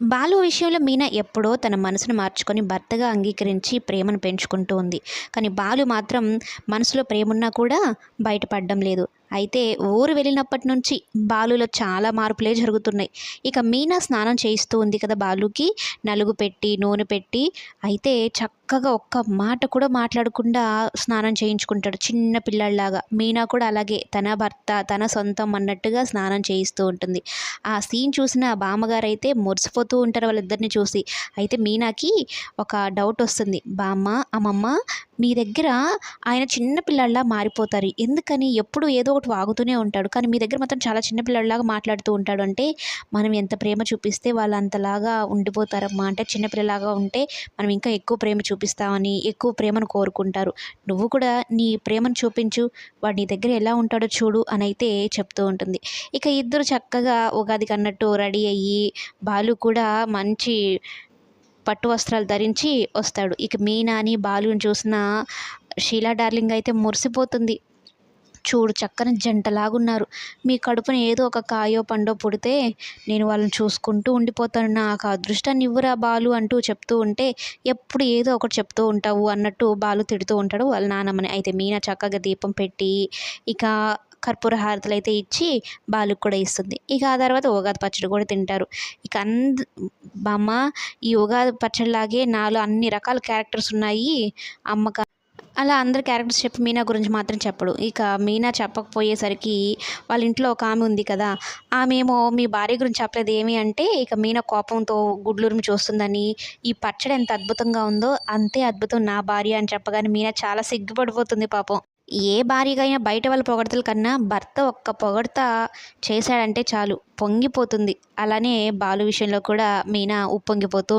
బాలు విషయంలో మీనా ఎప్పుడో తన మనసును మార్చుకొని భర్తగా అంగీకరించి ప్రేమను పెంచుకుంటూ ఉంది. కానీ బాలు మాత్రం మనసులో ప్రేమున్నా కూడా బయటపడడం లేదు. అయితే ఊరు వెళ్ళినప్పటి నుంచి బాలులో చాలా మార్పులే జరుగుతున్నాయి. ఇక మీనా స్నానం చేయిస్తూ ఉంది కదా బాలుకి. నలుగు పెట్టి నూనె పెట్టి. అయితే చక్క చక్కగా ఒక్క మాట కూడా మాట్లాడకుండా స్నానం చేయించుకుంటాడు చిన్న పిల్లల్లాగా. మీనా కూడా అలాగే తన భర్త తన సొంతం అన్నట్టుగా స్నానం చేయిస్తూ ఉంటుంది. ఆ సీన్ చూసిన బామ్మగారు అయితే మురిసిపోతూ ఉంటారు వాళ్ళిద్దరిని చూసి. అయితే మీనాకి ఒక డౌట్ వస్తుంది. బామ్మ అమ్మమ్మ మీ దగ్గర ఆయన చిన్న పిల్లల్లా మారిపోతారు. ఎందుకని? ఎప్పుడు ఏదో ఒకటి వాగుతూనే ఉంటాడు. కానీ మీ దగ్గర మాత్రం చాలా చిన్న పిల్లల్లాగా మాట్లాడుతూ ఉంటాడు. అంటే మనం ఎంత ప్రేమ చూపిస్తే వాళ్ళు అంతలాగా ఉండిపోతారమ్మా. అంటే చిన్నపిల్లలాగా ఉంటే మనం ఇంకా ఎక్కువ ప్రేమ చూపిస్తామని ఎక్కువ ప్రేమను కోరుకుంటారు. నువ్వు కూడా నీ ప్రేమను చూపించు. వాడు నీ దగ్గర ఎలా ఉంటాడో చూడు అని అయితే చెప్తూ ఉంటుంది. ఇక ఇద్దరు చక్కగా ఉగాదికి అన్నట్టు రెడీ అయ్యి బాలు కూడా మంచి పట్టు వస్త్రాలు ధరించి వస్తాడు. ఇక మీనాని బాలుని చూసిన షీలా డార్లింగ్ అయితే మురిసిపోతుంది. చూడు చక్కని జంటలాగున్నారు. మీ కడుపున ఏదో ఒక కాయో పండో పుడితే నేను వాళ్ళని చూసుకుంటూ ఉండిపోతాను. నాకు అదృష్టాన్ని ఇవ్వరా బాలు అంటూ చెప్తూ ఉంటే ఎప్పుడు ఏదో ఒకటి చెప్తూ ఉంటావు అన్నట్టు బాలు తిడుతూ ఉంటాడు వాళ్ళ నానమ్మని. అయితే మీనా చక్కగా దీపం పెట్టి ఇక కర్పూర హారతలు అయితే ఇచ్చి బాలుకు కూడా ఇస్తుంది. ఇక ఆ తర్వాత ఉగాది పచ్చడి కూడా తింటారు. ఇక అంద బామ్మ ఈ ఉగాది పచ్చడిలాగే నాలో అన్ని రకాల క్యారెక్టర్స్ ఉన్నాయి. అమ్మక అలా అందరు క్యారెక్టర్స్ చెప్పి మీనా గురించి మాత్రం చెప్పడు. ఇక మీనా చెప్పకపోయేసరికి వాళ్ళ ఇంట్లో ఒక ఆమె ఉంది కదా ఆమె ఏమో మీ భార్య గురించి చెప్పలేదు ఏమి అంటే ఇక మీనా కోపంతో గుడ్లూరిమి చూస్తుందని ఈ పచ్చడి ఎంత అద్భుతంగా ఉందో అంతే అద్భుతం నా భార్య అని చెప్పగానే మీనా చాలా సిగ్గుపడిపోతుంది పాపం. ఏ భార్యకైనా బయట వాళ్ళ పొగడతల కన్నా భర్త ఒక్క పొగడత చేశాడంటే చాలు పొంగిపోతుంది. అలానే బాలు విషయంలో కూడా మీనా ఉప్పొంగిపోతూ